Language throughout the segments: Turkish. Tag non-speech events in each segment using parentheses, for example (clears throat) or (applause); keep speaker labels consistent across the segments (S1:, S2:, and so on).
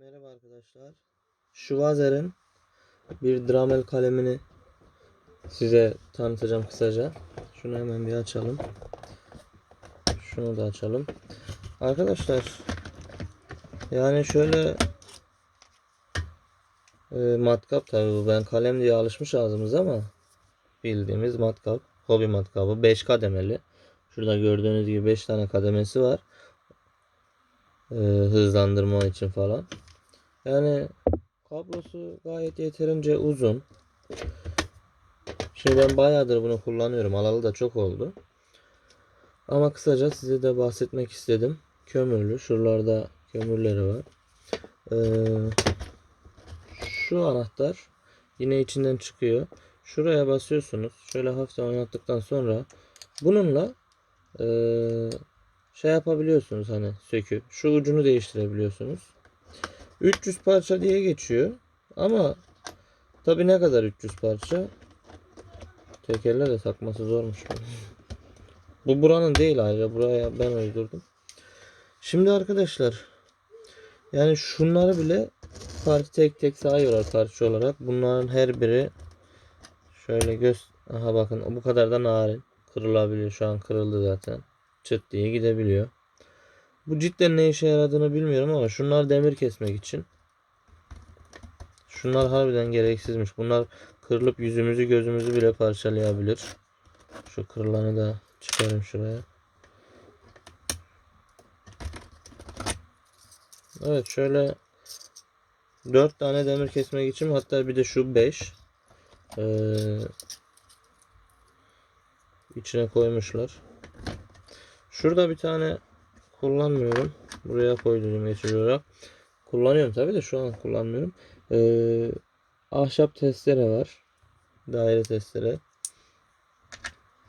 S1: Merhaba arkadaşlar. Schwazer'in bir Dremel kalemini size tanıtacağım kısaca. Şunu hemen bir açalım. Şunu da açalım. Arkadaşlar yani şöyle e, matkap tabii bu. Ben kalem diye alışmış ağzımız ama bildiğimiz matkap. Hobi matkabı. 5 kademeli. Şurada gördüğünüz gibi 5 tane kademesi var. E, hızlandırma için falan. Yani kablosu gayet yeterince uzun. Şimdi ben bayağıdır bunu kullanıyorum. Alalı da çok oldu. Ama kısaca size de bahsetmek istedim. Kömürlü. Şuralarda kömürleri var. Ee, şu anahtar yine içinden çıkıyor. Şuraya basıyorsunuz. Şöyle hafiften oynattıktan sonra bununla ee, şey yapabiliyorsunuz hani söküp şu ucunu değiştirebiliyorsunuz. 300 parça diye geçiyor. Ama tabi ne kadar 300 parça? Tekerle de takması zormuş. Bu buranın değil ayrıca. Buraya ben uydurdum. Şimdi arkadaşlar yani şunları bile parça tek tek sayıyorlar parça olarak. Bunların her biri şöyle göz aha bakın bu kadar da narin kırılabiliyor. Şu an kırıldı zaten. Çıt diye gidebiliyor. Bu cidden ne işe yaradığını bilmiyorum ama şunlar demir kesmek için. Şunlar harbiden gereksizmiş. Bunlar kırılıp yüzümüzü gözümüzü bile parçalayabilir. Şu kırılanı da çıkarayım şuraya. Evet şöyle 4 tane demir kesmek için hatta bir de şu 5 ee, içine koymuşlar. Şurada bir tane kullanmıyorum. Buraya koydum geçici olarak. Kullanıyorum tabi de şu an kullanmıyorum. Ee, ahşap testere var. Daire testere.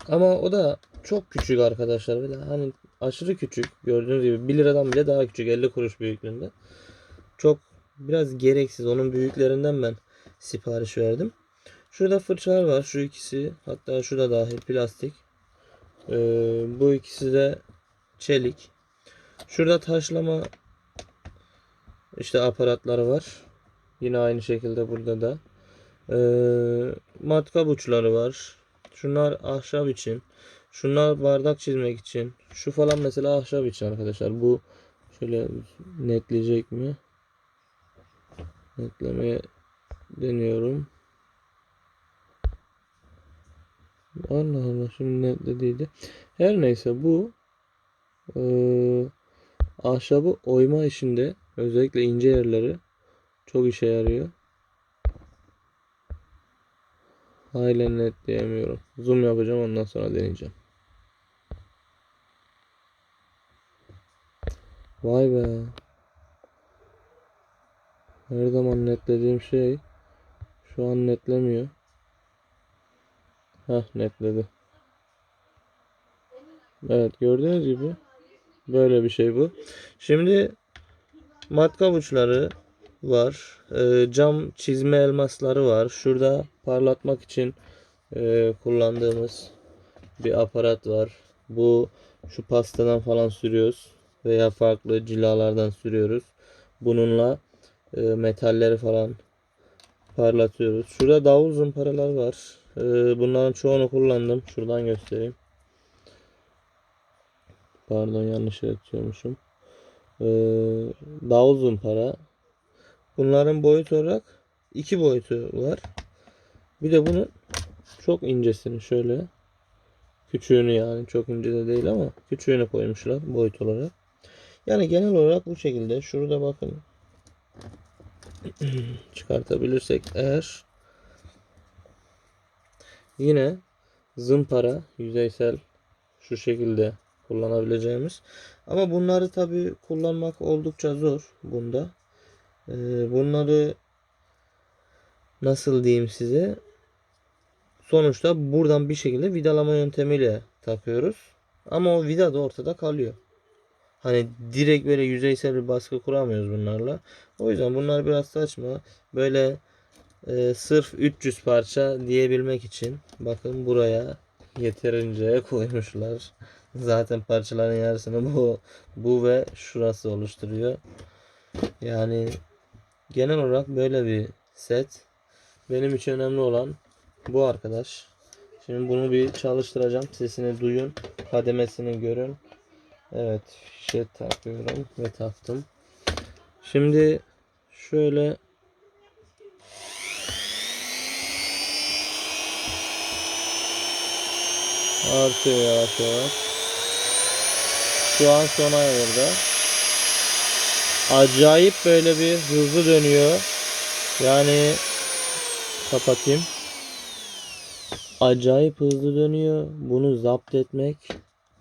S1: Ama o da çok küçük arkadaşlar. Böyle hani aşırı küçük. Gördüğünüz gibi 1 liradan bile daha küçük. 50 kuruş büyüklüğünde. Çok biraz gereksiz. Onun büyüklerinden ben sipariş verdim. Şurada fırçalar var. Şu ikisi. Hatta şu da dahil plastik. Ee, bu ikisi de çelik. Şurada taşlama işte aparatları var. Yine aynı şekilde burada da. Ee, matkap uçları var. Şunlar ahşap için. Şunlar bardak çizmek için. Şu falan mesela ahşap için arkadaşlar. Bu şöyle netleyecek mi? Netlemeye deniyorum. Allah Allah şimdi netlediydi. Her neyse bu ee, ahşabı oyma işinde özellikle ince yerleri çok işe yarıyor. Halen net diyemiyorum. Zoom yapacağım ondan sonra deneyeceğim. Vay be. Her zaman netlediğim şey şu an netlemiyor. Heh netledi. Evet gördüğünüz gibi böyle bir şey bu. Şimdi matkap uçları var. Ee, cam çizme elmasları var. Şurada parlatmak için e, kullandığımız bir aparat var. Bu şu pastadan falan sürüyoruz veya farklı cilalardan sürüyoruz. Bununla e, metalleri falan parlatıyoruz. Şurada davul zımparalar var. E, bunların çoğunu kullandım. Şuradan göstereyim. Pardon yanlış yapıyormuşum. Ee, davul zımpara. Bunların boyut olarak iki boyutu var. Bir de bunun çok incesini şöyle küçüğünü yani çok ince de değil ama küçüğünü koymuşlar boyut olarak. Yani genel olarak bu şekilde. Şurada bakın. (clears throat) Çıkartabilirsek eğer yine zımpara yüzeysel şu şekilde kullanabileceğimiz. Ama bunları tabi kullanmak oldukça zor bunda. Ee, bunları nasıl diyeyim size sonuçta buradan bir şekilde vidalama yöntemiyle takıyoruz. Ama o vida da ortada kalıyor. Hani direkt böyle yüzeysel bir baskı kuramıyoruz bunlarla. O yüzden bunlar biraz saçma. Böyle e, sırf 300 parça diyebilmek için bakın buraya yeterince koymuşlar. Zaten parçaların yarısını bu bu ve şurası oluşturuyor. Yani Genel olarak böyle bir set. Benim için önemli olan bu arkadaş. Şimdi bunu bir çalıştıracağım. Sesini duyun. Kademesini görün. Evet. Fişe takıyorum ve taktım. Şimdi şöyle artıyor yavaş yavaş. Şu an sona erdi. Acayip böyle bir hızlı dönüyor. Yani kapatayım. Acayip hızlı dönüyor. Bunu zapt etmek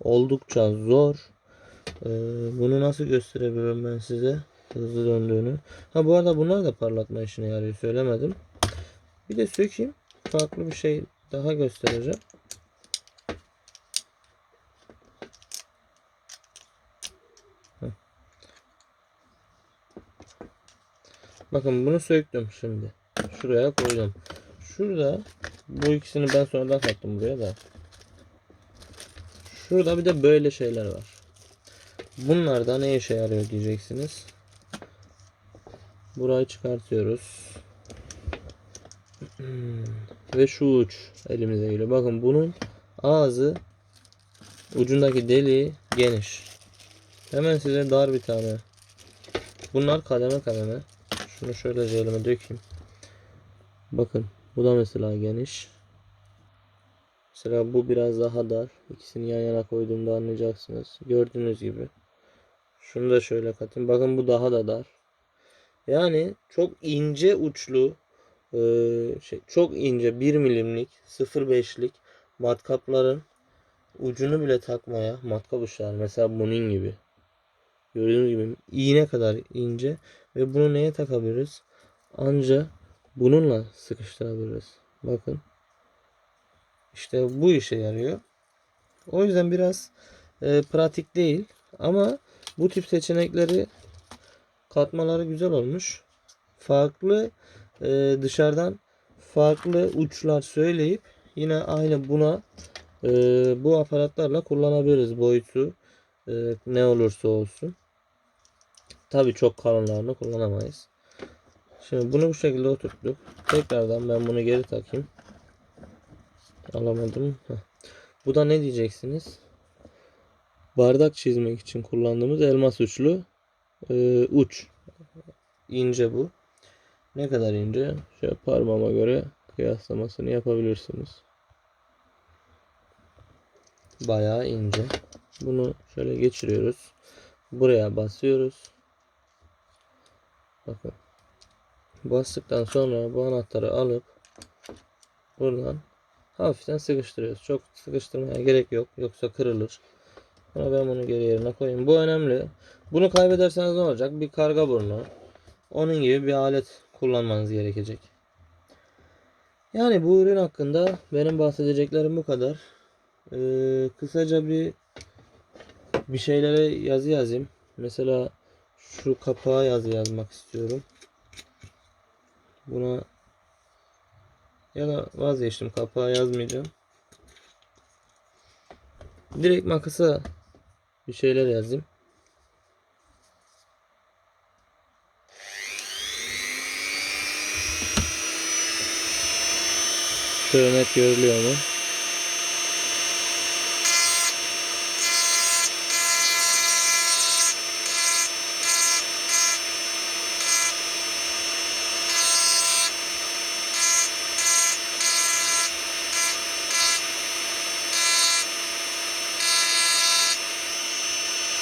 S1: oldukça zor. Ee, bunu nasıl gösterebilirim ben size? Hızlı döndüğünü. Ha bu arada bunlar da parlatma işine yarıyor. Söylemedim. Bir de sökeyim. Farklı bir şey daha göstereceğim. Bakın bunu söktüm şimdi. Şuraya koydum. Şurada bu ikisini ben sonradan kattım buraya da. Şurada bir de böyle şeyler var. Bunlar da ne işe yarıyor diyeceksiniz. Burayı çıkartıyoruz. Ve şu uç elimize geliyor. Bakın bunun ağzı ucundaki deliği geniş. Hemen size dar bir tane. Bunlar kademe kademe. Şunu şöyle elime dökeyim. Bakın bu da mesela geniş. Mesela bu biraz daha dar. İkisini yan yana koyduğumda anlayacaksınız. Gördüğünüz gibi. Şunu da şöyle katayım. Bakın bu daha da dar. Yani çok ince uçlu e, şey çok ince 1 milimlik 0.5'lik matkapların ucunu bile takmaya matkap uçlar mesela bunun gibi gördüğünüz gibi iğne kadar ince ve bunu neye takabiliriz? Anca bununla sıkıştırabiliriz. Bakın. İşte bu işe yarıyor. O yüzden biraz e, pratik değil ama bu tip seçenekleri katmaları güzel olmuş. Farklı e, dışarıdan farklı uçlar söyleyip yine aynı buna e, bu aparatlarla kullanabiliriz boyutu e, ne olursa olsun. Tabii çok kalınlarını kullanamayız. Şimdi bunu bu şekilde oturttuk. Tekrardan ben bunu geri takayım. Alamadım. Heh. Bu da ne diyeceksiniz? Bardak çizmek için kullandığımız elmas uçlu e, uç. İnce bu. Ne kadar ince? Şöyle parmağıma göre kıyaslamasını yapabilirsiniz. Bayağı ince. Bunu şöyle geçiriyoruz. Buraya basıyoruz. Bakın. Bastıktan sonra bu anahtarı alıp buradan hafiften sıkıştırıyoruz. Çok sıkıştırmaya gerek yok. Yoksa kırılır. Ama ben bunu geri yerine koyayım. Bu önemli. Bunu kaybederseniz ne olacak? Bir karga burnu. Onun gibi bir alet kullanmanız gerekecek. Yani bu ürün hakkında benim bahsedeceklerim bu kadar. Ee, kısaca bir bir şeylere yazı yazayım. Mesela şu kapağa yazı yazmak istiyorum. Buna ya da vazgeçtim kapağa yazmayacağım. Direkt makasa bir şeyler yazayım. Şöyle net görülüyor mu?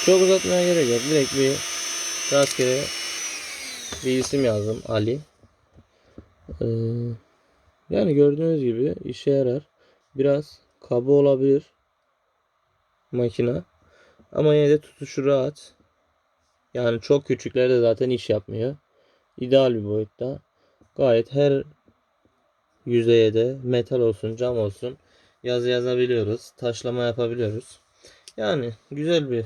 S1: Çok uzatmaya gerek yok. Direkt bir rastgele bir isim yazdım. Ali. Ee, yani gördüğünüz gibi işe yarar. Biraz kaba olabilir makina. Ama yine de tutuşu rahat. Yani çok küçüklerde zaten iş yapmıyor. İdeal bir boyutta. Gayet her yüzeye de metal olsun, cam olsun yazı yazabiliyoruz. Taşlama yapabiliyoruz. Yani güzel bir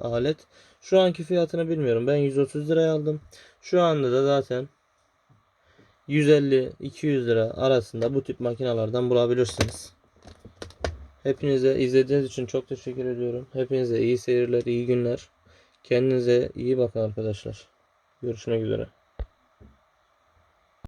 S1: alet. Şu anki fiyatını bilmiyorum. Ben 130 liraya aldım. Şu anda da zaten 150-200 lira arasında bu tip makinalardan bulabilirsiniz. Hepinize izlediğiniz için çok teşekkür ediyorum. Hepinize iyi seyirler, iyi günler. Kendinize iyi bakın arkadaşlar. Görüşmek üzere.